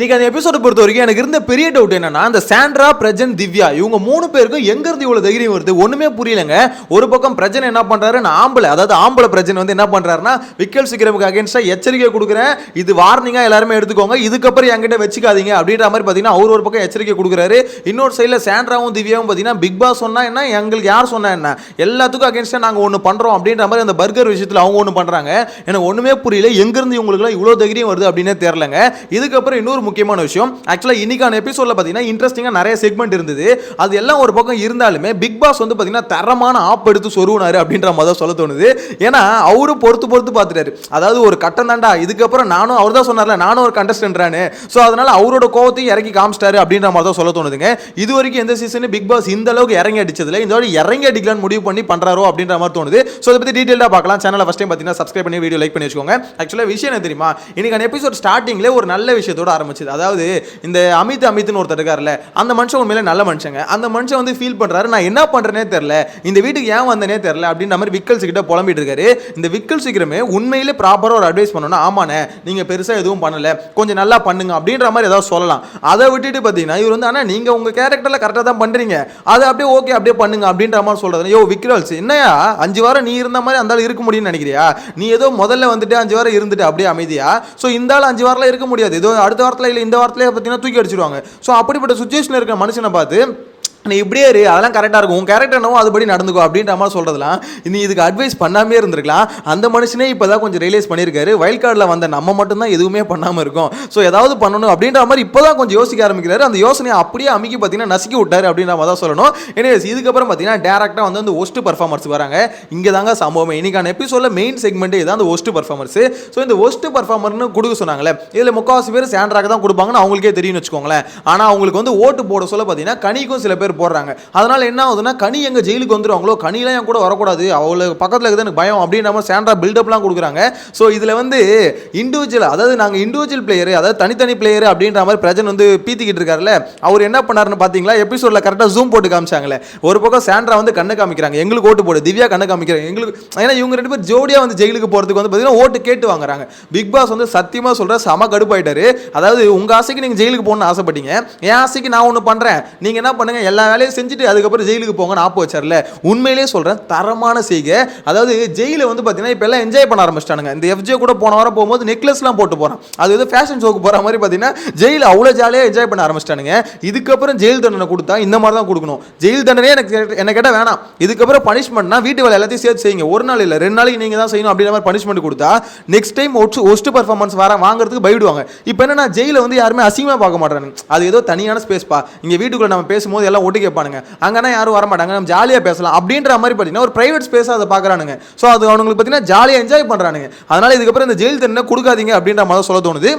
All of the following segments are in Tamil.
இன்னைக்கு அந்த எபிசோட பொறுத்த வரைக்கும் எனக்கு இருந்த பெரிய டவுட் என்னன்னா அந்த சாண்ட்ரா பிரஜன் திவ்யா இவங்க மூணு பேருக்கும் எங்க இருந்து இவ்வளவு தைரியம் வருது? ஒண்ணுமே புரியலங்க. ஒரு பக்கம் பிரஜன் என்ன பண்றாரு நான் ஆம்பளை அதாவது ஆம்பளை பிரஜன் வந்து என்ன பண்றாருன்னா விக்கல் சிக்கிரமுக்கு அகேன்ஸ்டா எச்சரிக்கை கொடுக்குறேன். இது வார்னிங்கா எல்லாருமே எடுத்துக்கோங்க. இதுக்கப்புறம் என்கிட்ட வச்சுக்காதீங்க அப்படின்ற மாதிரி பாத்தீங்கன்னா அவர் ஒரு பக்கம் எச்சரிக்கை கொடுக்குறாரு. இன்னொரு சைடுல சாண்ட்ராவும் திவ்யாவும் பாத்தீங்கன்னா பிக் பாஸ் சொன்னா என்ன எங்களுக்கு யார் சொன்னா என்ன? எல்லாத்துக்கும் அகேன்ஸ்டா நாங்க ஒண்ணு பண்றோம் அப்படின்ற மாதிரி அந்த பர்கர் விஷயத்துல அவங்க ஒண்ணு பண்றாங்க. எனக்கு ஒண்ணுமே புரியல. எங்க இருந்து இவங்களுக்கு இவ்வளவு தைரியம் வருது அப்படின்னே தெரியலங்க. இதுக்கப்புறம் இன்னொரு முக்கியமான விஷயம். ஆக்சுவலாக இன்னைக்கான எபிசோட்ல பார்த்தீங்கன்னா இன்ட்ரெஸ்டிங்காக நிறைய செக்மெண்ட் இருந்தது. அது எல்லாம் ஒரு பக்கம் இருந்தாலுமே பிக் பாஸ் வந்து பார்த்தீங்கன்னா தரமான ஆப் எடுத்து சொருவினார் அப்படின்ற மாதிரி தான் சொல்ல தோணுது. ஏன்னா அவரும் பொறுத்து பொறுத்து பார்த்துட்டாரு. அதாவது ஒரு கட்டம் தாண்டா. இதுக்கப்புறம் நானும் அவர் தான் சொன்னார்ல நானும் ஒரு கண்டஸ்டன்ட்றானு ஸோ அதனால அவரோட கோவத்தையும் இறக்கி காமிச்சிட்டாரு அப்படின்ற மாதிரி தான் சொல்ல தோணுதுங்க. இது வரைக்கும் எந்த சீசனு பிக் பாஸ் இந்த அளவுக்கு இறங்கி அடிச்சதுல இந்த வாட்டி இறங்கி அடிக்கலாம்னு முடிவு பண்ணி பண்ணுறாரோ அப்படின்ற மாதிரி தோணுது. ஸோ அதை பற்றி டீட்டெயிலாக பார்க்கலாம். சேனலை ஃபஸ்ட் டைம் பார்த்தீங்கன்னா சப்ஸ்கிரைப் பண்ணி வீடியோ லைக் பண்ணி வச்சுக்கோங்க. ஆக்சுவலாக விஷயம் என்ன தெரியுமா? இன்னைக்கான எபிசோட் ஸ்டார்டிங்லேயே ஒரு நல்ல விஷயத்தோட ஆரம்பிச்சது அதாவது இந்த அமித் அமித்னு ஒருத்தர் இருக்கார்ல அந்த மனுஷன் உண்மையிலே நல்ல மனுஷங்க. அந்த மனுஷன் வந்து ஃபீல் பண்றாரு நான் என்ன பண்றேனே தெரியல இந்த வீட்டுக்கு ஏன் வந்தனே தெரியல அப்படின்ற மாதிரி விக்கல்ஸ் கிட்ட புலம்பிட்டு இருக்காரு. இந்த விக்கல் சீக்கிரமே உண்மையிலே ப்ராப்பராக ஒரு அட்வைஸ் பண்ணணும் ஆமாண்ணே நீங்க பெருசா எதுவும் பண்ணல கொஞ்சம் நல்லா பண்ணுங்க அப்படின்ற மாதிரி ஏதாவது சொல்லலாம். அதை விட்டுட்டு பார்த்தீங்கன்னா இவர் வந்து ஆனால் நீங்க உங்க கேரக்டர்ல கரெக்டாக தான் பண்றீங்க. அதை அப்படியே ஓகே அப்படியே பண்ணுங்க அப்படின்ற மாதிரி சொல்றது யோ விக்ரல்ஸ் என்னையா? அஞ்சு வாரம் நீ இருந்த மாதிரி அந்த இருக்க முடியும்னு நினைக்கிறியா? நீ ஏதோ முதல்ல வந்துட்டு அஞ்சு வாரம் இருந்துட்டு அப்படியே அமைதியா? ஸோ இந்த ஆள் அஞ்சு வாரம்லாம் இருக்க முடியாது. ஏதோ அடுத்த வாரத்தில் இல்லை இந்த வாரத்திலே பார்த்தீங்கன்னா தூக்கி அடிச்சிருவாங்க. ஸோ அப்படிப்பட்ட சுச்சுவேஷன் இருக்கிற மனுஷனை பார்த்து நீ இப்படியே இரு அதெல்லாம் கரெக்டாக இருக்கும். உன் கேரக்டர் என்னவோ அதுபடி நடந்துக்கோ அப்படின்ற மாதிரி சொல்கிறதுலாம் நீ இதுக்கு அட்வைஸ் பண்ணாமே இருந்திருக்கலாம். அந்த மனுஷனே இப்போ தான் கொஞ்சம் ரியலைஸ் பண்ணியிருக்காரு. வைல்ட் கார்டில் வந்த நம்ம மட்டும்தான் எதுவுமே பண்ணாமல் இருக்கோம். ஸோ ஏதாவது பண்ணணும் அப்படின்ற மாதிரி இப்போ தான் கொஞ்சம் யோசிக்க ஆரம்பிக்கிறாரு. அந்த யோசனையை அப்படியே அமைக்கி பார்த்தீங்கன்னா நசுக்கி விட்டாரு அப்படின்ற மாதிரி தான் சொல்லணும். எனிவேஸ் இதுக்கப்புறம் பார்த்தீங்கன்னா டேரக்டாக வந்து அந்த ஒஸ்ட் பர்ஃபார்மன்ஸ் வராங்க. இங்கே தாங்க சம்பவம் இன்னைக்கான எபிசோடில் மெயின் செக்மெண்ட்டே இதான் அந்த ஒஸ்ட் பர்ஃபார்மன்ஸ் ஸோ இந்த ஒஸ்ட் பர்ஃபார்மர்னு கொடுக்க சொன்னாங்களே இதில் முக்கால்வாசி பேர் சாண்ட்ராக தான் கொடுப்பாங்கன்னு அவங்களுக்கே தெரியும்னு வச்சுக்கோங்களேன். ஆனால் அவங்களுக்கு வந்து ஓட்டு போட சொல்ல பார்த்தீங்கன்னா கனிக்கும் சில பேர் போடுறாங்க. அதனால் என்ன ஆகுதுன்னா கனி எங்கள் ஜெயிலுக்கு வந்துடுவாங்களோ கனிலாம் என் கூட வரக்கூடாது. அவளுக்கு பக்கத்தில் இருக்குது எனக்கு பயம் அப்படின்ற மாதிரி சேண்டா பில்டப்லாம் கொடுக்குறாங்க. ஸோ இதில் வந்து இண்டிவிஜுவல் அதாவது நாங்கள் இண்டிவிஜுவல் பிளேயர் அதாவது தனித்தனி பிளேயர் அப்படின்ற மாதிரி பிரஜன் வந்து பீத்திக்கிட்டு இருக்காருல்ல அவர் என்ன பண்ணாருன்னு பார்த்தீங்களா எபிசோடில் கரெக்டாக ஜூம் போட்டு காமிச்சாங்களே. ஒரு பக்கம் சாண்ட்ரா வந்து கண்ணை காமிக்கிறாங்க. எங்களுக்கு ஓட்டு போடு. திவ்யா கண்ணை காமிக்கிறாங்க. எங்களுக்கு ஏன்னா இவங்க ரெண்டு பேர் ஜோடியாக வந்து ஜெயிலுக்கு போகிறதுக்கு வந்து பார்த்தீங்கன்னா ஓட்டு கேட்டு வாங்குறாங்க. பிக் பாஸ் வந்து சத்தியமாக சொல்கிற செம கடுப்பாயிட்டாரு. அதாவது உங்கள் ஆசைக்கு நீங்கள் ஜெயிலுக்கு போகணும்னு ஆசைப்பட்டீங்க. என் ஆசைக்கு நான் ஒன்று பண்ணுறேன் நீங்கள் என்ன பண்ணுங்கள் எல்லா வேலையும் செஞ்சுட்டு அதுக்கப்புறம் ஜெயிலுக்கு போங்கன்னு ஆப்பு வச்சார்ல. உண்மையிலேயே சொல்கிறேன் தரமான செய்கை. அதாவது ஜெயிலில் வந்து பார்த்தீங்கன்னா இப்போ எல்லாம் என்ஜாய் பண்ண ஆரம்பிச்சிட்டானுங்க. இந்த எஃப்ஜே கூட போன வாரம் போகும்போது நெக்லஸ்லாம் போட்டு போகிறான் அது வந்து ஃபேஷன் ஷோக்கு போகிற மாதிரி பார்த்தீங்கன்னா ஜெயில் அவ்வளோ ஜாலியாக என்ஜாய் பண்ண ஆரம்பிச்சிட்டானுங்க. இதுக்கப்புறம் ஜெயில் தண்டனை கொடுத்தா இந்த மாதிரி தான் கொடுக்கணும். ஜெயில் தண்டனையே எனக்கு கேட்ட- என்ன கேட்டால் வேணாம். இதுக்கப்புறம் பனிஷ்மெண்ட்னா வீட்டு வேலை எல்லாத்தையும் சேர்த்து செய்யுங்க. ஒரு நாள் இல்லை ரெண்டு நாளைக்கு நீங்கள் தான் செய்யணும் அப்படின்ற மாதிரி பனிஷ்மெண்ட் கொடுத்தா நெக்ஸ்ட் டைம் ஒட்டு ஒஸ்ட் பர்ஃபார்மன்ஸ் வர வாங்குறதுக்கு பயப்படுவாங்க. இப்போ என்னன்னா ஜெயிலில் வந்து யாருமே அசிங்கமாக பார்க்க மாட்டாங்க அது ஏதோ தனியான ஸ்பேஸ்ப்பா இங்கே வீட்டுக்குள்ளே நம்ம பேசும்போது எல்லாம் ஒட்டு கேட்பானுங்க. அங்கேனா யாரும் வர மாட்டாங்க நம்ம ஜாலியாக பேசலாம் அப்படின்ற மாதிரி பார்த்தீங்கன்னா ஒரு ப்ரைவேட் ஸ்பேஸாக அதை பார்க்குறானுங்க ஸோ அது அவங்களுக்கு பார்த்தீங்கன்னா ஜாலியாக என்ஜாய் பண்ணுறானுங்க அதனால் இதுக்கப்புறம் இந்த ஜெயில் தண்டனை கொடுக்காதீங்க அப்படின்ற மாதிரி சொல்ல தோணுது.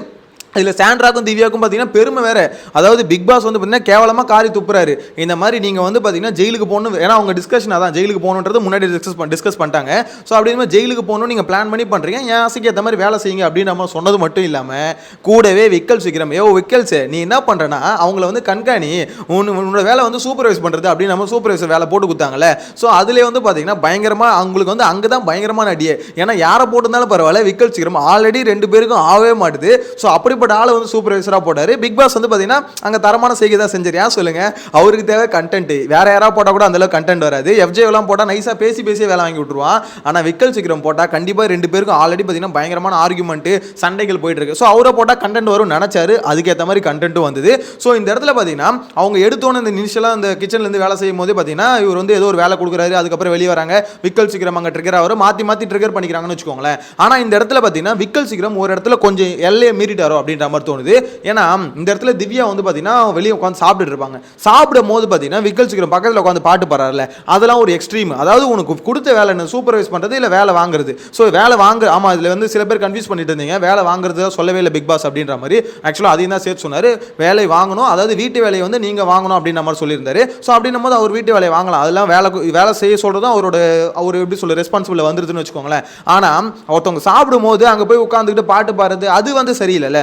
இதில் சாண்ட்ராக்கும் திவ்யாக்கும் பார்த்தீங்கன்னா பெருமை வேறு. அதாவது பிக் பாஸ் வந்து பார்த்தீங்கன்னா கேவலமாக காரி துப்புறாரு. இந்த மாதிரி நீங்கள் வந்து பார்த்தீங்கன்னா ஜெயிலுக்கு போகணும். ஏன்னா அவங்க டிஸ்கஷன் அதான் ஜெயிலுக்கு போகணுன்றது முன்னாடி டிஸ்கஸ் டிஸ்கஸ் பண்ணிட்டாங்க. ஸோ அப்படின்னு ஜெயிலுக்கு போகணும் நீங்கள் பிளான் பண்ணி பண்ணுறீங்க என் ஆசைக்கு ஏற்ற மாதிரி வேலை செய்யுங்க அப்படின்னு நம்ம சொன்னது மட்டும் இல்லாமல் கூடவே விக்கல் சீக்கிரம் ஏ விக்கல்ஸ் நீ என்ன பண்ணுறனா அவங்கள வந்து கண்காணி. உன் உன்னோட வேலை வந்து சூப்பர்வைஸ் பண்ணுறது அப்படின்னு நம்ம சூப்பர்வைசர் வேலை போட்டு கொடுத்தாங்கல்ல. ஸோ அதிலே வந்து பார்த்தீங்கன்னா பயங்கரமாக அவங்களுக்கு வந்து அங்கே தான் பயங்கரமான அடியே. ஏன்னா யாரை போட்டிருந்தாலும் பரவாயில்ல விக்கல் சீக்கிரம் ஆல்ரெடி ரெண்டு பேருக்கும் ஆகவே மாட்டுது. ஸோ அப்படி பட் ஆளை வந்து சூப்பர்வைசராக போட்டார். பிக் பாஸ் வந்து பார்த்தீங்கன்னா அங்கே தரமான செய்கை தான் செஞ்சார் ஏன் சொல்லுங்கள் அவருக்கு தேவை கண்டென்ட் வேற யாராவது போட்டால் கூட அந்தளவுக்கு கண்டென்ட் வராது. எஃப்ஜேலாம் போட்டால் நைஸாக பேசி பேசி வேலை வாங்கி விட்டுருவான். ஆனால் விக்கல் சீக்கிரம் போட்டால் கண்டிப்பாக ரெண்டு பேருக்கும் ஆல்ரெடி பார்த்தீங்கன்னா பயங்கரமான ஆர்குமெண்ட்டு சண்டைகள் போயிட்டு இருக்கு ஸோ அவரை போட்டால் கண்டென்ட் வரும் நினச்சாரு. அதுக்கேற்ற மாதிரி கண்டென்ட்டும் வந்தது. ஸோ இந்த இடத்துல பார்த்தீங்கன்னா அவங்க எடுத்தோன்னு இந்த இனிஷியலாக அந்த கிச்சன்லேருந்து வேலை செய்யும் போதே பார்த்தீங்கன்னா இவர் வந்து ஏதோ ஒரு வேலை கொடுக்குறாரு. அதுக்கப்புறம் வெளியே வராங்க. விக்கல் சீக்கிரம் அங்கே ட்ரிகர் அவர் மாற்றி மாற்றி ட்ரிகர் பண்ணிக்கிறாங்கன்னு வச்சுக்கோங்களேன். ஆனால் இந்த இடத்துல பார்த்தீங்கன்னா விக்கல் சீக்கிரம் ஒரு இடத்துல கொஞ்சம் எல்லையை மீறிட்டாரோ அப்படின்ற மாதிரி தோணுது. ஏன்னா இந்த இடத்துல திவ்யா வந்து பார்த்தீங்கன்னா வெளியே உட்காந்து சாப்பிட்டுட்டு இருப்பாங்க. சாப்பிடும் போது பார்த்தீங்கன்னா விக்கல் சீக்கிரம் பக்கத்தில் உட்காந்து பாட்டு பாடுறாருல அதெல்லாம் ஒரு எக்ஸ்ட்ரீம் அதாவது உனக்கு கொடுத்த வேலை என்ன? சூப்பர்வைஸ் பண்ணுறது இல்லை வேலை வாங்குறது? ஸோ வேலை வாங்க ஆமாம் இதில் வந்து சில பேர் கன்ஃபியூஸ் பண்ணிட்டு இருந்தீங்க. வேலை வாங்குறது சொல்லவே இல்லை பிக் பாஸ் அப்படின்ற மாதிரி. ஆக்சுவலாக அதையும் தான் சேர்த்து சொன்னார். வேலை வாங்கணும். அதாவது வீட்டு வேலையை வந்து நீங்கள் வாங்கணும் அப்படின்ற மாதிரி சொல்லியிருந்தாரு. ஸோ அப்படின்னும் போது அவர் வீட்டு வேலையை வாங்கலாம். அதெல்லாம் வேலை வேலை செய்ய சொல்கிறதும் அவரோட அவர் எப்படி சொல்ல ரெஸ்பான்சிபிள் வந்துருதுன்னு வச்சுக்கோங்களேன். ஆனால் ஒருத்தவங்க சாப்பிடும் போது அங்கே போய் உட்காந்துக்கிட்டு பாட்டு பாடுறது அது வந்து சரியில்லைல்ல.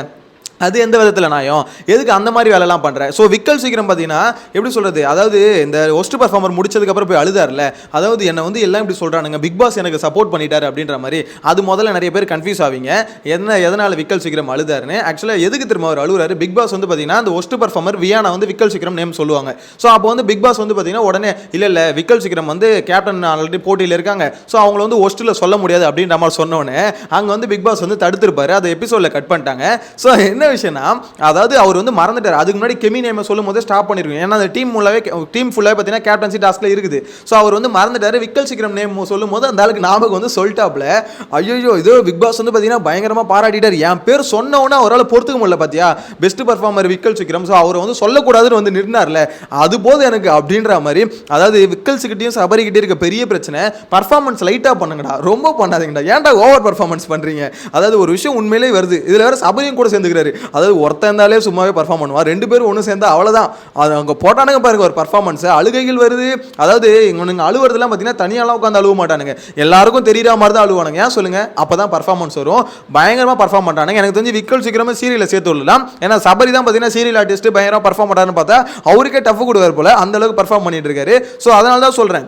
அது எந்த விதத்தில் நாயம்? எதுக்கு அந்த மாதிரி வேலைலாம் பண்ணுறேன் ஸோ விக்கல் சீக்கிரம் பார்த்தீங்கன்னா எப்படி சொல்கிறது அதாவது இந்த ஒஸ்ட் பர்ஃபார்மர் முடிச்சதுக்கப்புறம் போய் அழுதார்ல அதாவது என்னை வந்து எல்லாம் இப்படி சொல்கிறானுங்க பிக் பாஸ் எனக்கு சப்போர்ட் பண்ணிட்டார் அப்படின்ற மாதிரி அது முதல்ல நிறைய பேர் கன்ஃபியூஸ் ஆவீங்க. என்ன எதனால் விக்கல் சீக்கிரம் அழுதாருன்னு? ஆக்சுவலாக எதுக்கு திரும்ப அவர் அழுகுறாரு பிக் பாஸ் வந்து பார்த்தீங்கன்னா அந்த ஒஸ்ட் பர்ஃபார்மர் வியானா வந்து விக்கல் சீக்கிரம் நேம் சொல்லுவாங்க. ஸோ அப்போ வந்து பிக் பாஸ் வந்து பார்த்தீங்கன்னா உடனே இல்லை இல்லை விக்கல் சீக்கிரம் வந்து கேப்டன் ஆல்ரெடி போட்டியில் இருக்காங்க. ஸோ அவங்கள வந்து ஒஸ்ட்டில் சொல்ல முடியாது அப்படின்ற மாதிரி சொன்னோன்னே அங்கே வந்து பிக் பாஸ் வந்து தடுத்திருப்பாரு. அதை எபிசோடில் கட் பண்ணிட்டாங்க. ஸோ என்ன விஷயம்னா அதாவது அவர் வந்து மறந்துட்டார். அதுக்கு முன்னாடி கெமி நேமை சொல்லும் போதே ஸ்டாப் பண்ணிருக்கோம் ஏன்னா அந்த டீம் ஃபுல்லாகவே டீம் ஃபுல்லாகவே பார்த்தீங்கன்னா கேப்டன்சி டாஸ்க்ல இருக்குது. ஸோ அவர் வந்து மறந்துட்டார். விக்கல் சீக்கிரம் நேம் சொல்லும் போது அந்த ஆளுக்கு ஞாபகம் வந்து சொல்லிட்டாப்ல ஐயோ இதோ பிக் பாஸ் வந்து பார்த்தீங்கன்னா பயங்கரமாக பாராட்டிட்டார். என் பேர் சொன்னவொன்னே அவரால் பொறுத்துக்க முடியல பார்த்தியா பெஸ்ட் பர்ஃபார்மர் விக்கல் சீக்கிரம். ஸோ அவரை வந்து சொல்லக்கூடாதுன்னு வந்து நின்னார்ல. அது போது எனக்கு அப்படின்ற மாதிரி. அதாவது விக்கல்ஸுக்கிட்டையும் சபரிக்கிட்டே இருக்க பெரிய பிரச்சனை. பர்ஃபார்மன்ஸ் லைட்டாக பண்ணுங்கடா. ரொம்ப பண்ணாதீங்கடா. ஏன்டா ஓவர் பர்ஃபார்மன்ஸ் பண்ணுறீங்க அதாவது ஒரு விஷயம் உண்மையிலே வருது. இதில் வேறு சபரியும் கூட சேர்ந்துக்கிறாரு. அதாவது ஒருத்தன் இருந்தாலே சும்மாவே பர்ஃபார்ம் பண்ணுவான். ரெண்டு பேரும் ஒன்று சேர்ந்தா அவ்வளோதான் அது அவங்க போட்டானுங்க பாருங்க ஒரு பர்ஃபார்மன்ஸ் அழுகைகள் வருது. அதாவது இவனுங்க அழுவுறதுலாம் பார்த்தீங்கன்னா தனியாலாம் உட்காந்து அழுவ மாட்டானுங்க. எல்லாருக்கும் தெரியுற மாதிரி தான் அழுவானுங்க. ஏன் சொல்லுங்க? அப்போ தான் பர்ஃபார்மன்ஸ் வரும். பயங்கரமாக பர்ஃபார்ம் பண்ணுறானுங்க எனக்கு தெரிஞ்சு விக்கல் சீக்கிரமாக சீரியலில் சேர்த்து விடலாம். ஏன்னா சபரி தான் பார்த்தீங்கன்னா சீரியல் ஆர்டிஸ்ட் பயங்கரமாக பர்ஃபார்ம் பண்ணுறாருன்னு பார்த்தா அவருக்கே டஃப் கொடுவார் போல. அந்த அளவுக்கு பர்ஃபார்ம் பண்ணிட்டு இருக்காரு. ஸோ அதனால தான் சொல்கிறேன்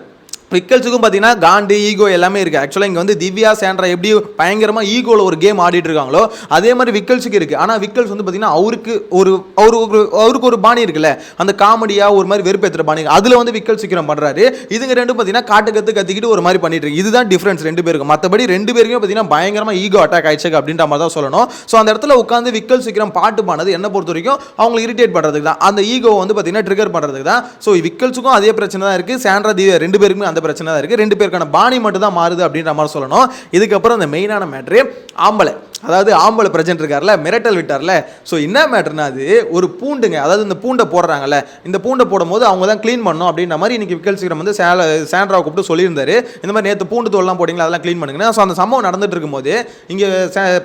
பிக்கல்ஸுக்கும் பார்த்தீங்கன்னா காண்டு ஈகோ எல்லாமே இருக்குது ஆக்சுவலாக இங்கே வந்து திவ்யா சேண்ட்ரா எப்படி பயங்கரமாக ஈகோவில் ஒரு கேம் ஆடிட்டு இருக்காங்களோ அதே மாதிரி விக்கல்ஸுக்கு இருக்குது ஆனால் விக்கல்ஸ் வந்து பார்த்தீங்கன்னா அவருக்கு ஒரு அவர் ஒரு அவருக்கு ஒரு பாணி இருக்குல்ல அந்த காமெடியாக ஒரு மாதிரி வெறுப்பேற்றுற பாணி அதில் வந்து விக்கல் சீக்கிரம் பண்ணுறாரு இதுங்க ரெண்டும் பார்த்தீங்கன்னா காட்டு கற்று கத்திக்கிட்டு ஒரு மாதிரி பண்ணிட்டு இருக்கு. இதுதான் டிஃப்ரென்ஸ் ரெண்டு பேருக்கும் மற்றபடி ரெண்டு பேருக்குமே பார்த்தீங்கன்னா பயங்கரமாக ஈகோ அட்டாக் ஆயிடுச்சு அப்படின்ற மாதிரி தான் சொல்லணும். ஸோ அந்த இடத்துல உட்காந்து விக்கல் சீக்கிரம் பாட்டு பானது என்ன பொறுத்த வரைக்கும் அவங்களை இரிட்டேட் பண்ணுறதுக்கு தான். அந்த ஈகோ வந்து பார்த்தீங்கன்னா ட்ரிகர் பண்ணுறதுக்கு தான். ஸோ விக்கல்ஸுக்கும் அதே பிரச்சனை தான் இருக்குது சாண்ட்ரா திவ்யா ரெண்டு பேருக்குமே அந்த பிரச்சனை தான் இருக்குது ரெண்டு பேருக்கான பாணி மட்டும் தான் மாறுது அப்படின்ற மாதிரி சொல்லணும். இதுக்கப்புறம் அந்த மெயினான மேட்ரு ஆம்பளை. அதாவது ஆம்பளை பிரஜென்ட் இருக்கார்ல மிரட்டல் விட்டார்ல. ஸோ என்ன மேட்டர்னா அது ஒரு பூண்டுங்க அதாவது இந்த பூண்டை போடுறாங்கல்ல இந்த பூண்டை போடும்போது அவங்க தான் க்ளீன் பண்ணும் அப்படின்ற மாதிரி இன்றைக்கி விக்கல் சீக்கிரம் வந்து சேல சேண்ட்ராவை கூப்பிட்டு சொல்லியிருந்தாரு. இந்த மாதிரி நேற்று பூண்டு தோல்லாம் போட்டிங்களா அதெல்லாம் க்ளீன் பண்ணுங்க ஸோ அந்த சம்பவம் நடந்துட்டு இருக்கும்போது இங்கே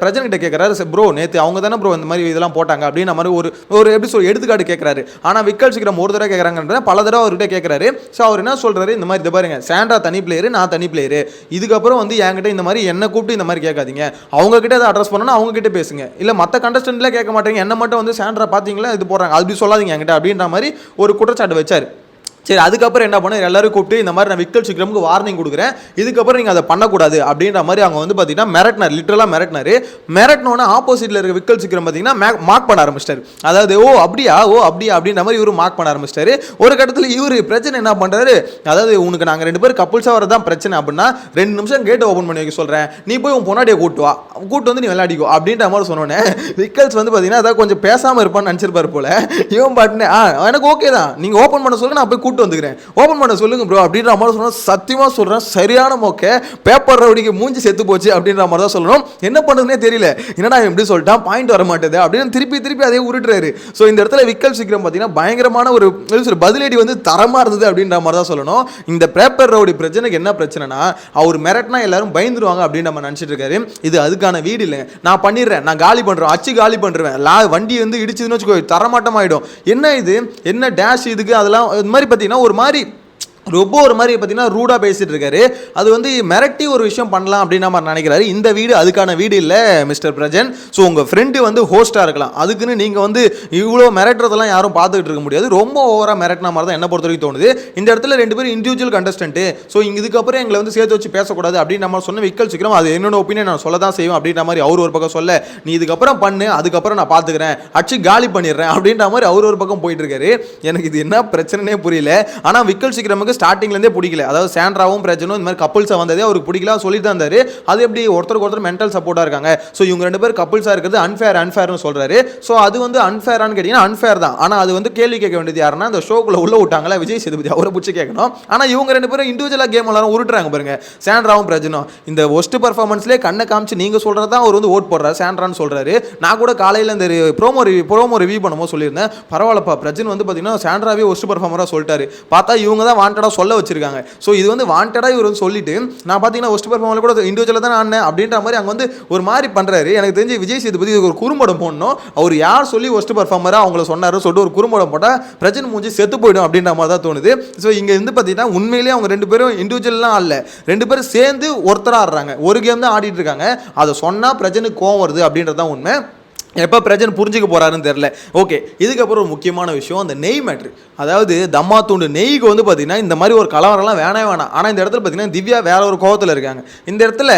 பிரஜன் கிட்ட கேட்குறாரு ப்ரோ நேற்று அவங்க தானே ப்ரோ இந்த மாதிரி இதெல்லாம் போட்டாங்க அப்படின்ற மாதிரி ஒரு ஒரு எப்படி சொல் எடுத்துக்காட்டு கேட்குறாரு ஆனால் விக்கல் சீக்கிரம் ஒரு தடவை கேட்குறாங்கன்ற பல தடவை அவர்கிட்ட கேட்குறாரு ஸோ அவர் என்ன சொல்கிறாரு இந்த மாதிரி இதை பாருங்க சேண்ட்ரா தனி பிளேயரு நான் தனி பிளேயரு இதுக்கப்புறம் வந்து என்கிட்ட இந்த மாதிரி என்னை கூப்பிட்டு இந்த மாதிரி கேட்காதீங்க. அவங்க கிட்ட அதை அட்ரஸ் பண்ணணும் அவங்க கிட்ட பேசுங்க. இல்லை மற்ற கண்டஸ்டன்ட்லாம் கேட்க மாட்டீங்க. என்ன மட்டும் வந்து சாண்ட்ரா பார்த்தீங்களா இது போடுறாங்க. அப்படி சொல்லாதீங்க என்கிட்ட அப்படின்ற மாதிரி ஒரு குற்றச்சாட்டு வச்சார். சரி அதுக்கப்புறம் என்ன பண்ண? எல்லாரும் கூப்பிட்டு இந்த மாதிரி நான் விக்கல் சிக்ரமுக்கு வார்னிங் கொடுக்குறேன். இதுக்கப்புறம் நீங்கள் அதை பண்ணக்கூடாது அப்படின்ற மாதிரி அவங்க வந்து பார்த்தீங்கன்னா மிரட்டினார். லிட்டரலாக மிரட்டினார். மிரட்டினோன்னே ஆப்போசிட்டில் இருக்க விக்கல் சிக்ரம் பார்த்தீங்கன்னா மார்க் பண்ண ஆரம்பிச்சிட்டாரு. அதாவது ஓ அப்படியா? ஓ அப்படியா? அப்படின்ற மாதிரி இவரு மார்க் பண்ண ஆரம்பிச்சிட்டாரு. ஒரு கட்டத்தில் இவர் பிரச்சனை என்ன பண்ணுறாரு அதாவது உனக்கு நாங்கள் ரெண்டு பேரும் கப்புள்ஸாக வரதான் பிரச்சனை அப்படின்னா ரெண்டு நிமிஷம் கேட்டு ஓப்பன் பண்ணி வைக்க சொல்கிறேன் நீ போய் உன் பொன்னாடியை கூட்டு வா. கூட்டு வந்து நீ விளையாடிக்கோ. அப்படின்ற மாதிரி சொன்னோன்னே விக்கல்ஸ் வந்து பார்த்தீங்கன்னா அதாவது கொஞ்சம் பேசாமல் இருப்பான்னு நினச்சிருப்பாரு போல. இவன் பாட்டுனே ஆ எனக்கு ஓகே தான். நீங்கள் ஓப்பன் பண்ண சொல்லுங்க நான் போய் கூட்டு கூப்பிட்டு வந்துக்கிறேன். ஓப்பன் பண்ண சொல்லுங்க ப்ரோ அப்படின்ற மாதிரி சொன்னா சத்தியமாக சொல்கிறேன் சரியான மோக்க. பேப்பர் ரவுடிக்கு மூஞ்சி செத்து போச்சு அப்படின்ற மாதிரி தான் சொல்லணும். என்ன பண்ணுறதுனே தெரியல. என்னடா எப்படி சொல்லிட்டான்? பாயிண்ட் வர மாட்டேது. அப்படின்னு திருப்பி திருப்பி அதே உருட்டுறாரு. ஸோ இந்த இடத்துல விக்கல் சீக்கிரம் பார்த்தீங்கன்னா பயங்கரமான ஒரு எப்படி பதிலடி வந்து தரமாக இருந்தது அப்படின்ற மாதிரி தான் சொல்லணும். இந்த பேப்பர் ரவுடி பிரச்சனைக்கு என்ன பிரச்சனைனா அவர் மிரட்டினா எல்லாரும் பயந்துருவாங்க அப்படின்னு நம்ம நினச்சிட்டு இருக்காரு. இது அதுக்கான வீடு இல்லைங்க நான் பண்ணிடுறேன். நான் காலி பண்ணுறேன் அச்சு காலி பண்ணுறேன் லா வண்டி வந்து இடிச்சதுன்னு வச்சுக்கோ தரமாட்டமாயிடும். என்ன இது? என்ன டேஷ் இதுக்கு அதெல்லாம் இது மாதிரி பற்றி பார்த்தீங்கன்னா ஒரு மாதிரி ரொம்ப ஒரு மாதிரி பார்த்தீங்கன்னா ரூடாக பேசிகிட்டு இருக்காரு. அது வந்து மிரட்டி ஒரு விஷயம் பண்ணலாம் அப்படின்னு நம்ம நினைக்கிறாரு. இந்த வீடு அதுக்கான வீடு இல்லை மிஸ்டர் பிரஜன். ஸோ உங்கள் ஃப்ரெண்டு வந்து ஹோஸ்ட்டாக இருக்கலாம். அதுக்குன்னு நீங்கள் வந்து இவ்வளோ மிரட்டுறதெல்லாம் யாரும் பார்த்துக்கிட்டு இருக்க முடியாது. ரொம்ப ஓவராக மிரட்டின மாதிரி தான் என்ன பொறுத்த வரைக்கும் தோணுது. இந்த இடத்துல ரெண்டு பேரும் இண்டிவிஜுவல் கண்டஸ்டன்ட்டு ஸோ இதுக்கப்புறம் எங்களை வந்து சேர்த்து வச்சு பேசக்கூடாது அப்படின்னு நம்ம சொன்ன விக்கல் சீக்கிரம் அது என்னோட ஒப்பீனியன் நான் சொல்ல தான் செய்வேன் அப்படின்ற மாதிரி அவர் ஒரு பக்கம் சொல்ல நீ இதுக்கப்புறம் பண்ணு அதுக்கப்புறம் நான் பார்த்துக்கிறேன். அடிச்சு காலி பண்ணிடுறேன். அப்படின்ற மாதிரி அவர் ஒரு பக்கம் போயிட்டு இருக்காரு. எனக்கு இது என்ன பிரச்சனையே புரியல. ஆனால் விக்கல் சீக்கிரமுக்கு ஸ்டார்டிங்லேருந்தே பிடிக்கல. அதாவது சாண்ட்ராவும் பிரச்சனும் இந்த மாதிரி கப்புள்ஸாக வந்ததே அவருக்கு பிடிக்கல சொல்லிட்டு தான் இருந்தார். அது எப்படி ஒருத்தருக்கு ஒருத்தர் மென்டல் சப்போர்ட்டாக இருக்காங்க. ஸோ இவங்க ரெண்டு பேர் கப்புள்ஸாக இருக்கிறது அன்ஃபேர் அன்ஃபேர்னு சொல்கிறாரு ஸோ அது வந்து அன்ஃபேரானு கேட்டிங்கன்னா அன்ஃபேர் தான். ஆனால் அது வந்து கேள்வி கேட்க வேண்டியது யாருன்னா அந்த ஷோக்குள்ள உள்ள விட்டாங்களா விஜய் சேதுபதி அவரை பிடிச்சி கேட்கணும். ஆனால் இவங்க ரெண்டு பேரும் இண்டிவிஜுவலாக கேம் எல்லாரும் உருட்டுறாங்க பாருங்க. சாண்ட்ராவும் பிரஜனும். இந்த ஒஸ்ட் பர்ஃபார்மன்ஸ்லேயே கண்ணை காமிச்சு நீங்கள் சொல்கிறது தான் அவர் வந்து ஓட் போடுறாரு சாண்ட்ரான்னு சொல்கிறாரு நான் கூட காலையில் இந்த ப்ரோமோ ரிவ்யூ ப்ரோமோ ரிவ்யூ பண்ணும்போது சொல்லியிருந்தேன். பரவாயில்லப்பா பிரஜன் வந்து பார்த்தீங்கன்னா சாண்ட்ராவே ஒஸ்ட் பர்ஃபார்மராக சொல்லிட்டாரு. பார்த்தா இவங்க தான் வாண்டடாக சொல்ல வச்சிருக்காங்க. ஸோ இது வந்து வாண்டடாக இவர் வந்து சொல்லிட்டு நான் பார்த்தீங்கன்னா ஒஸ்ட் பெர்ஃபார்மில் கூட இண்டிவிஜுவலாக தான் ஆனேன் அப்படின்ற மாதிரி அங்கே வந்து ஒரு மாதிரி பண்ணுறாரு எனக்கு தெரிஞ்சு விஜய் சேதுபதி இதுக்கு ஒரு குறும்படம் போடணும். அவர் யார் சொல்லி ஒஸ்ட் பெர்ஃபார்மராக அவங்கள சொன்னாரோ சொல்லிட்டு ஒரு குறும்படம் போட்டால் பிரச்சனை மூஞ்சி செத்து போயிடும் அப்படின்ற மாதிரி தான் தோணுது. ஸோ இங்கே வந்து பார்த்தீங்கன்னா உண்மையிலேயே அவங்க ரெண்டு பேரும் இண்டிவிஜுவல்லாம் ஆடல ரெண்டு பேரும் சேர்ந்து ஒருத்தராக ஆடுறாங்க. ஒரு கேம் தான் ஆடிட்டு இருக்காங்க. அதை சொன்னால் பிரச்சனை கோவம் வருது அப்படின்றது தான் உண்மை. எப்போ பிரஜன் புரிஞ்சுக்க போகிறாருன்னு தெரில ஓகே இதுக்கப்புறம் ஒரு முக்கியமான விஷயம் அந்த நெய் மேட்ரு அதாவது தம்மா தூண்டு நெய்க்கு வந்து பார்த்திங்கன்னா இந்த மாதிரி ஒரு கலவரம்லாம் வேணே வேணாம். ஆனால் இந்த இடத்துல பார்த்தீங்கன்னா திவ்யா வேற ஒரு கோவத்தில் இருக்காங்க. இந்த இடத்துல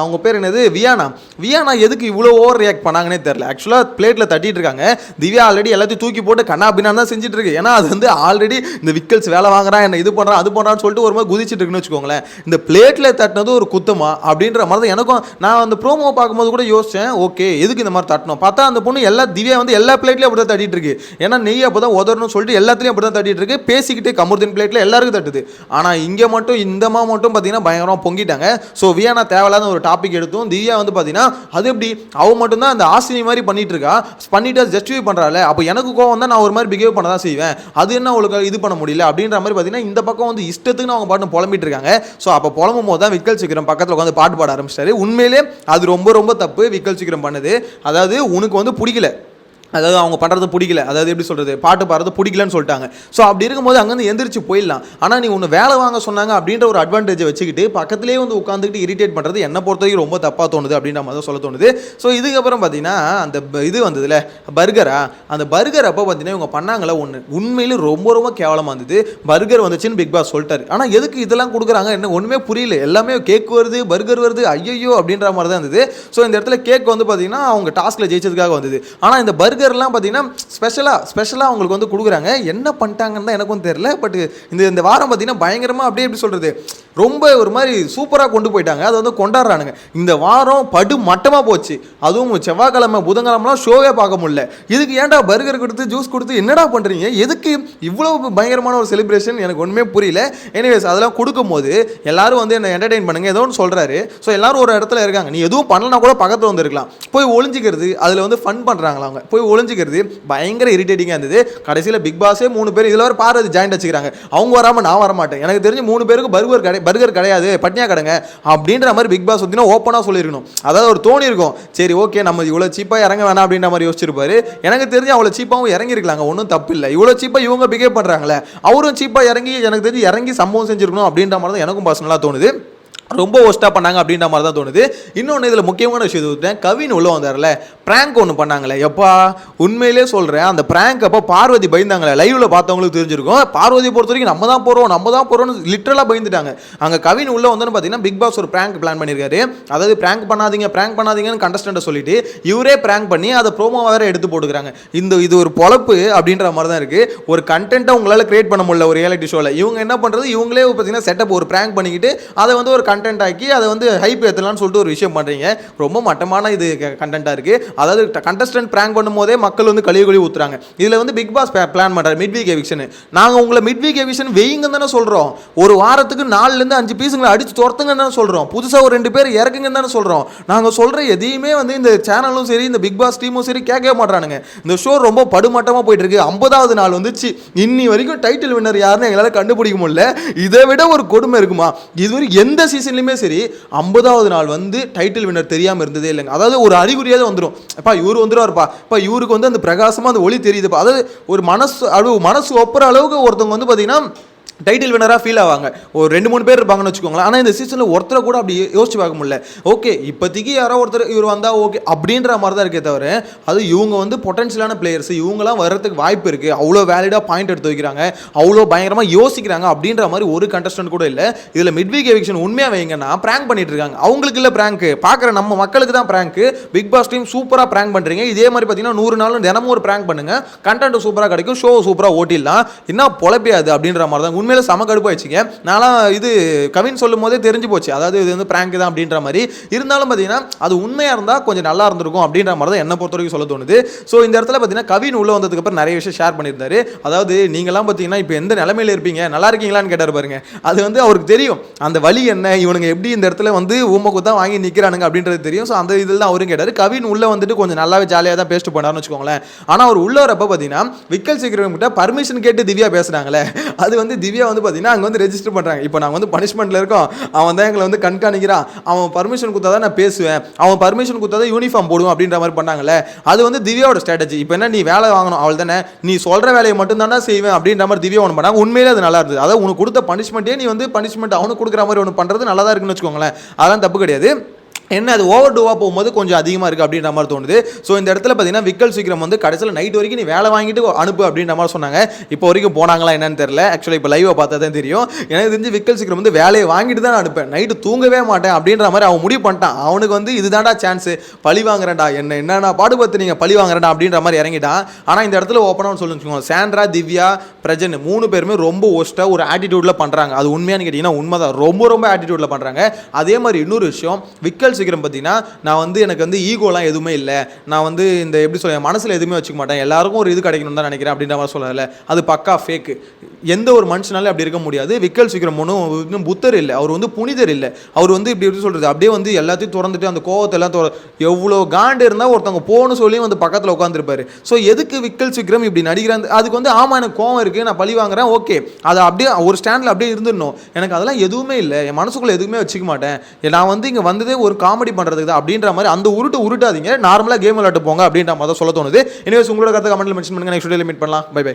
அவங்க பேர் என்னது? வியானா. வியானா எதுக்கு இவ்வளோ ஓவர் ரியாக்ட் பண்ணாங்கன்னே தெரில ஆக்சுவலாக பிளேட்டில் தட்டிட்டு இருக்காங்க. திவ்யா ஆல்ரெடி எல்லாத்தையும் தூக்கி போட்டு கண்ணா பின்னா தான் செஞ்சுட்டு இருக்கு. ஏன்னா அது வந்து ஆல்ரெடி இந்த விக்கல்ஸ் வேலை வாங்குறான் என்ன இது பண்ணுறான் அது பண்ணுறான்னு சொல்லிட்டு ஒரு மாதிரி குதிச்சிட்டு இருக்குன்னு வச்சுக்கோங்களேன். இந்த பிளேட்டில் தட்டினது ஒரு குத்தமா அப்படின்ற மாதிரி தான் எனக்கும் நான் அந்த ப்ரோமோ பார்க்கும்போது கூட யோசித்தேன் ஓகே எதுக்கு இந்த மாதிரி தட்டணும்? பார்த்தா அந்த பொண்ணு எல்லா திவ்யா வந்து எல்லா பிளேட்லையும் அப்படி தான் தட்டிட்டு இருக்கு. ஏன்னா நெய் அப்போ தான் உதறணும்னு சொல்லிட்டு எல்லாத்துலேயும் அப்படி தான் தட்டிட்டு இருக்கு. பேசிக்கிட்டு கமருதீன் பிளேட்டில் எல்லாருக்கும் தட்டுது. ஆனால் இங்கே மட்டும் இந்தமா மட்டும் பார்த்தீங்கன்னா பயங்கரமாக பொங்கிட்டாங்க. ஸோ வியானா தேவையில்லாத ஒரு டாபிக் எடுத்தும் திவ்யா வந்து பார்த்தீங்கன்னா அது எப்படி? அவ மட்டும்தான் அந்த ஆசினி மாதிரி பண்ணிட்டு இருக்கா? பண்ணிட்டு ஜஸ்டிஃபை பண்ணுறாள் அப்போ எனக்கு கோவம் தான் நான் ஒரு மாதிரி பிஹேவ் பண்ண தான் செய்வேன். அது என்ன அவளுக்கு இது பண்ண முடியல? அப்படின்ற மாதிரி பார்த்தீங்கன்னா இந்த பக்கம் வந்து இஷ்டத்துக்கு அவங்க பாட்டு புலம்பிட்டு இருக்காங்க. ஸோ அப்போ புலம்பும் போது தான் விக்கல் சிக்கிரம் பக்கத்தில் உட்காந்து பாட்டு பாட ஆரம்பிச்சிட்டாரு. உண்மையிலே அது ரொம்ப ரொம்ப தப்பு. விக்கல் சிக்கிரம் பண்ணுது. அதாவது அவனுக்கு வந்து பிடிக்கல. அதாவது அவங்க பண்ணுறது பிடிக்கல. அதாவது எப்படி சொல்கிறது பாட்டு பாடுறது பிடிக்கலன்னு சொல்லிட்டாங்க. ஸோ அப்படி இருக்கும்போது அங்கேருந்து எந்திரிச்சு போயிடலாம். ஆனால் நீ ஒன்று வேலை வாங்க சொன்னாங்க அப்படின்ற ஒரு அட்வான்டேஜை வச்சுக்கிட்டு பக்கத்துலேயே வந்து உட்காந்துக்கிட்டு இரிட்டேட் பண்ணுறது என்னை பொறுத்த வரைக்கும் ரொம்ப தப்பாக தோணுது அப்படின்ற மாதிரி தான் சொல்ல தோணுது. ஸோ இதுக்கப்புறம் பார்த்தீங்கன்னா அந்த இது வந்ததுல பர்கரா அந்த பர்கர் அப்போ பார்த்தீங்கன்னா இவங்க பண்ணாங்களே ஒன்று உண்மையிலே ரொம்ப ரொம்ப கேவலமாக இருந்தது. பர்கர் வந்துச்சுன்னு பிக் பாஸ் சொல்லிட்டாரு. ஆனால் எதுக்கு இதெல்லாம் கொடுக்குறாங்க? என்ன ஒன்றுமே புரியல. எல்லாமே கேக் வருது பர்கர் வருது ஐயோ அப்படின்ற மாதிரி தான் இருந்தது. ஸோ இந்த இடத்துல கேக் வந்து பார்த்தீங்கன்னா அவங்க டாஸ்கில் ஜெயிச்சதுக்காக வந்தது. ஆனால் இந்த பர்கர் பர்கர்லாம் பார்த்தீங்கன்னா ஸ்பெஷலாக ஸ்பெஷலாக அவங்களுக்கு வந்து கொடுக்குறாங்க. என்ன பண்ணிட்டாங்கன்னு தான் எனக்கும் தெரியல. பட் இந்த இந்த வாரம் பார்த்தீங்கன்னா பயங்கரமாக அப்படியே எப்படி சொல்கிறது ரொம்ப ஒரு மாதிரி சூப்பராக கொண்டு போயிட்டாங்க. அதை வந்து கொண்டாடுறானுங்க. இந்த வாரம் படு மட்டமாக போச்சு. அதுவும் செவ்வாய்க்கிழமை புதன்கிழமெலாம் ஷோவே பார்க்க முடியல. இதுக்கு ஏன்டா பர்கர் கொடுத்து ஜூஸ் கொடுத்து என்னடா பண்ணுறீங்க எதுக்கு இவ்வளோ பயங்கரமான ஒரு செலிப்ரேஷன் எனக்கு ஒன்றுமே புரியல. எனிவேஸ் அதெல்லாம் கொடுக்கும்போது எல்லாரும் வந்து என்ன என்டர்டெயின் பண்ணுங்க. ஏதோ ஒன்று சொல்கிறாரு ஸோ எல்லாரும் ஒரு இடத்துல இருக்காங்க. நீ எதுவும் பண்ணலனா கூட பக்கத்தில் வந்துருக்கலாம் போய் ஒளிஞ்சிக்கிறது அதில் வந்து ஃபன் பண்ணுறாங்களா அவங்க? போய் ஒளிஞ்சிக்கிறது பயங்கர இரிட்டேட்டிங்காக இருந்தது. கடைசியில் பிக் பாஸே மூணு பேர் இதில் வர பார்வதி ஜாயிண்ட் வச்சுக்கிறாங்க அவங்க வராமல் நான் வர மாட்டேன். எனக்கு தெரிஞ்சு மூணு பேருக்கு பர்கர் கடை பர்கர் கிடையாது பட்னியா கடைங்க அப்படின்ற மாதிரி பிக் பாஸ் வந்து ஓப்பனாக சொல்லியிருக்கணும். அதாவது ஒரு தோணி இருக்கும். சரி ஓகே நம்ம இவ்வளோ சீப்பாக இறங்க வேணாம் அப்படின்ற மாதிரி யோசிச்சிருப்பாரு. எனக்கு தெரிஞ்சு அவ்வளோ சீப்பாகவும் இறங்கிருக்கலாங்க ஒன்றும் தப்பு இல்லை இவ்வளோ சீப்பாக இவங்க பிகேவ் பண்ணுறாங்களே அவரும் சீப்பாக இறங்கி எனக்கு தெரிஞ்சு இறங்கி சம்பவம் செஞ்சுருக்கணும் அப்படின்ற மாதிரி தான் எனக்கும் பர்சனலாக தோணுது. ரொம்ப ஒஸ்ட்டாக பண்ணாங்க அப்படின்ற மாதிரி தான் தோணுது. இன்னொன்று இதில் முக்கியமான விஷயம் இது கவின் உள்ள வந்தார்ல ப்ராங்க் ஒன்று பண்ணாங்களே. எப்பா உண்மையிலே சொல்கிறேன் அந்த ப்ராங்க் அப்போ பார்வதி பயந்தாங்களே. லைவில் பார்த்தவங்களுக்கு தெரிஞ்சிருக்கும். பார்வதியை பொறுத்த வரைக்கும் நம்ம தான் போகிறோம் நம்ம தான் போகிறோம்னு லிட்டரலாக பயந்துட்டாங்க. அங்கே கவின் உள்ள வந்தோன்னு பார்த்தீங்கன்னா பிக் பாஸ் ஒரு ப்ராங்க் பிளான் பண்ணியிருக்காரு அதாவது ப்ராங்க் பண்ணாதீங்க ப்ராங்க் பண்ணாதீங்கன்னு கண்டஸ்டண்ட்டை சொல்லிட்டு இவரே ப்ராங்க் பண்ணி அதை ப்ரோமோ வேறு எடுத்து போட்டுக்கிறாங்க. இந்த இது ஒரு பொழப்பு அப்படின்ற மாதிரி தான் இருக்குது ஒரு கண்டென்ட்டை உங்களால் கிரியேட் பண்ண முடியல ஒரு ரியாலிட்டி ஷோவில் இவங்க என்ன பண்ணுறது இவங்களே பார்த்தீங்கன்னா செட்டப் ஒரு ப்ராங்க் பண்ணிக்கிட்டு அதை வந்து ஒரு கண்டென்ட் ஆக்கி அதை வந்து ஹைப் ஏற்றலாம்னு சொல்லிட்டு ஒரு விஷயம் பண்ணுறீங்க ரொம்ப மட்டமான இது கண்டென்ட்டாக இருக்குது அதாவது கண்டஸ்டன்ட் ப்ராங்க் பண்ணும்போதே மக்கள் வந்து கழுவி கழுவி ஊற்றுறாங்க இதில் வந்து பிக் பாஸ் பிளான் பண்ணுறாரு மிட் வீக் எவிக்ஷன் நாங்கள் உங்களை மிட் வீக் எவிக்ஷன் வெயிங்க தானே சொல்கிறோம் ஒரு வாரத்துக்கு நாலுலேருந்து அஞ்சு பீஸுங்களை அடிச்சு துரத்துங்க தானே சொல்கிறோம் புதுசாக ஒரு ரெண்டு பேர் இறக்குங்கன்னு தானே சொல்கிறோம் நாங்கள் சொல்கிற எதையுமே வந்து இந்த சேனலும் சரி இந்த பிக் பாஸ் டீமும் சரி கேட்கவே மாட்டானுங்க இந்த ஷோ ரொம்ப படுமட்டமாக போயிட்டு இருக்கு ஐம்பதாவது நாள் வந்துச்சு. இன்னி வரைக்கும் டைட்டில் வின்னர் யாருன்னு எங்களால் கண்டுபிடிக்க முடியல. இதை விட ஒரு கொடுமை இருக்குமா? இதுவரை எந்த சீசன் சீசன்லையுமே சரி ஐம்பதாவது நாள் வந்து டைட்டில் வின்னர் தெரியாமல் இருந்ததே இல்லைங்க. அதாவது ஒரு அறிகுறியாவது வந்துடும் அப்பா இவர் வந்துருவாருப்பா. இப்போ இவருக்கு வந்து அந்த பிரகாசமாக அந்த ஒளி தெரியுதுப்பா. அதாவது ஒரு மனசு அளவு மனசு ஒப்புற அளவுக்கு ஒருத்தவங்க வந்து பார்த்தீங்கன்னா டைட்டில் வினராக ஃபீல் ஆவாங்க. ஒரு ரெண்டு மூணு பேர் இருப்பாங்கன்னு வச்சுக்கோங்களேன். ஆனால் இந்த சீசனில் ஒருத்தரை கூட அப்படி யோசிச்சு பார்க்க முடியல. ஓகே இப்போதைக்கு யாரோ ஒருத்தர் இவர் வந்தால் ஓகே அப்படின்ற மாதிரி தான் இருக்கே தவிர அது இவங்க வந்து பொட்டன்ஷியலான பிளேயர்ஸ் இவங்களாம் வர்றதுக்கு வாய்ப்பு இருக்குது அவ்வளோ வேலிடாக பாயிண்ட் எடுத்து வைக்கிறாங்க. அவ்வளோ பயங்கரமாக யோசிக்கிறாங்க அப்படின்ற மாதிரி ஒரு கண்டஸ்டன்ட் கூட இல்லை. இதில் மிட்வீக் எவிக்ஷன் உண்மையாக வைங்கன்னா ப்ராங்க் பண்ணிட்டு இருக்காங்க. அவங்களுக்கு இல்லை ப்ராங்க் பார்க்குற நம்ம மக்களுக்கு தான் ப்ராங்க் பிக் பாஸ் டீம் சூப்பராக ப்ராங்க் பண்ணுறீங்க இதே மாதிரி பார்த்தீங்கன்னா நூறு நாளும் தினமும் ஒரு ப்ராங்க் பண்ணுங்க. கண்டென்ட் சூப்பராக கிடைக்கும். ஷோ சூப்பராக ஓட்டிடலாம். என்ன பொழப்பியாது அப்படின்ற மாதிரி தான். உண்மையில செம கடுப்பாயிடுச்சிங்க நான்லாம் இது கவின் சொல்லும் போதே தெரிஞ்சு போச்சு. அதாவது இது வந்து பிராங்க் தான் அப்படின்ற மாதிரி. இருந்தாலும் பார்த்தீங்கன்னா அது உண்மையாக இருந்தால் கொஞ்சம் நல்லா இருந்திருக்கும் அப்படின்ற மாதிரி தான் என்னை பொறுத்த வரைக்கும் சொல்ல தோணுது. ஸோ இந்த இடத்துல பார்த்தீங்கன்னா கவின் உள்ள வந்ததுக்கு அப்புறம் நிறைய விஷயம் ஷேர் பண்ணியிருந்தாரு. அதாவது நீங்களாம் பார்த்தீங்கன்னா இப்போ எந்த நிலமையில இருப்பீங்க? நல்லா இருக்கீங்களான்னு கேட்டார் பாருங்க. அது வந்து அவருக்கு தெரியும். அந்த வழி என்ன? இவனுங்க எப்படி இந்த இடத்துல வந்து ஊமக்கு தான் வாங்கி நிற்கிறானுங்க அப்படின்றது தெரியும். ஸோ அந்த இதில் தான் அவரும் கேட்டார். கவின் உள்ள வந்துட்டு கொஞ்சம் நல்லாவே ஜாலியாக தான் பேசிட்டு போனார்னு வச்சுக்கோங்களேன். ஆனால் அவர் உள்ள வரப்போ பார்த்தீங்கன்னா விக்கல் சீக்கிரம் கிட்ட பர்மிஷன் கேட்டு திவ்யா பேசுகிறாங்களே அது வந்து திவ்யா திவ்யா வந்து பார்த்தீங்கன்னா அங்கே வந்து ரெஜிஸ்டர் பண்ணுறாங்க இப்போ நாங்கள் வந்து பனிஷ்மெண்ட்டில் இருக்கோம். அவன் தான் எங்களை வந்து கண்காணிக்கிறான். அவன் பர்மிஷன் கொடுத்தா தான் நான் பேசுவேன். அவன் பர்மிஷன் கொடுத்தா தான் யூனிஃபார்ம் போடுவோம் அப்படின்ற மாதிரி பண்ணாங்களே அது வந்து திவ்யாவோட ஸ்ட்ராட்டஜி இப்போ என்ன நீ வேலை வாங்கணும் அவள் தானே. நீ சொல்கிற வேலையை மட்டும் தானே செய்வேன் அப்படின்ற மாதிரி திவ்யா ஒன்று பண்ணாங்க. உண்மையிலே அது நல்லா இருந்தது. அதாவது உனக்கு கொடுத்த பனிஷ்மெண்ட்டே நீ வந்து பனிஷ்மெண்ட் அவனுக்கு கொடுக்குற மாதிரி ஒன்று பண்ணுறது நல்லா தான் இருக்குன்னு வச்சுக்கோங்களேன். அதெல்லாம் தப்பு கிடையாது. என்ன அது ஓவர் டூவாக போகும்போது கொஞ்சம் அதிகமாக இருக்குது அப்படின்ற மாதிரி தோணுது. ஸோ இந்த இடத்துல பார்த்தீங்கன்னா விக்கல் சீக்கிரம் வந்து கடைசியில் நைட் வரைக்கும் நீ வேலை வாங்கிட்டு அனுப்பு அப்படின்ற மாதிரி சொன்னாங்க. இப்போ வரைக்கும் போனாங்களா என்னன்னு தெரியல. ஆக்சுவலாக இப்போ லைவை பார்த்தா தான் தெரியும். எனக்கு தெரிஞ்சு விக்கல் சீக்கிரம் வந்து வேலையை வாங்கிட்டு தான் அனுப்பேன். நைட்டு தூங்கவே மாட்டேன் அப்படின்ற மாதிரி அவன் முடிவு பண்ணிட்டான். அவனுக்கு வந்து இதுதான்டா சான்ஸு பழி வாங்குறேன்டா. என்ன என்னென்ன பாடுபத்து நீங்கள் பழி வாங்குறேன்டா அப்படின்ற மாதிரி இறங்கிட்டான். ஆனால் இந்த இடத்துல ஓப்பனாக சொல்லுங்க. சாண்ட்ரா திவ்யா பிரஜன் மூணு பேருமே ரொம்ப ஒஸ்ட்டாக ஒரு ஆட்டிடியூடில் பண்ணுறாங்க அது உண்மையானு கேட்டிங்கன்னா உண்மைதான். ரொம்ப ரொம்ப ஆட்டிடியூடில் பண்ணுறாங்க அதே மாதிரி இன்னொரு விஷயம் விக்கல் சீக்கிரம் பார்த்தீங்கன்னா நான் வந்து எனக்கு வந்து ஈகோலாம் எதுவுமே இல்லை. நான் வந்து இந்த எப்படி சொல்ல மனசில் எதுவுமே வச்சுக்க மாட்டேன். எல்லாருக்கும் ஒரு இது கிடைக்கணும் தான் நினைக்கிறேன் அப்படின்ற மாதிரி சொல்லலை. அது பக்கா ஃபேக்கு எந்த ஒரு மனுஷனாலும் அப்படி இருக்க முடியாது. விக்கல் சீக்கிரம் ஒன்றும் இன்னும் புத்தர் இல்லை. அவர் வந்து புனிதர் இல்லை. அவர் வந்து இப்படி எப்படி சொல்கிறது அப்படியே வந்து எல்லாத்தையும் திறந்துட்டு அந்த கோவத்தை எல்லாம் திற எவ்வளோ காண்டு இருந்தால் ஒருத்தவங்க போகணும் சொல்லி வந்து பக்கத்தில் உட்காந்துருப்பாரு ஸோ எதுக்கு விக்கல் சீக்கிரம் இப்படி நடிக்கிறான் அதுக்கு வந்து ஆமாம் எனக்கு கோவம் இருக்குது நான் பழி வாங்குறேன் ஓகே. அதை அப்படியே ஒரு ஸ்டாண்டில் அப்படியே இருந்துடணும். எனக்கு அதெல்லாம் எதுவுமே இல்லை. என் மனசுக்குள்ளே எதுவுமே வச்சுக்க மாட்டேன். நான் வந்து இங்கே வந்ததே ஒரு காமெடி பண்ணுறதுக்கு தான் அப்படின்ற மாதிரி அந்த உருட்டு உருட்டாதீங்க. நார்மலாக கேம் விளையாட்டு போங்க அப்படின்ற மாதிரி தான் சொல்ல தோணுது. இனிவேஸ் உங்களோட கருத்து கமெண்ட்டில் மென்ஷன் பண்ணுங்க. நெக்ஸ்ட் டே மீட் பண்ணலாம். Bye bye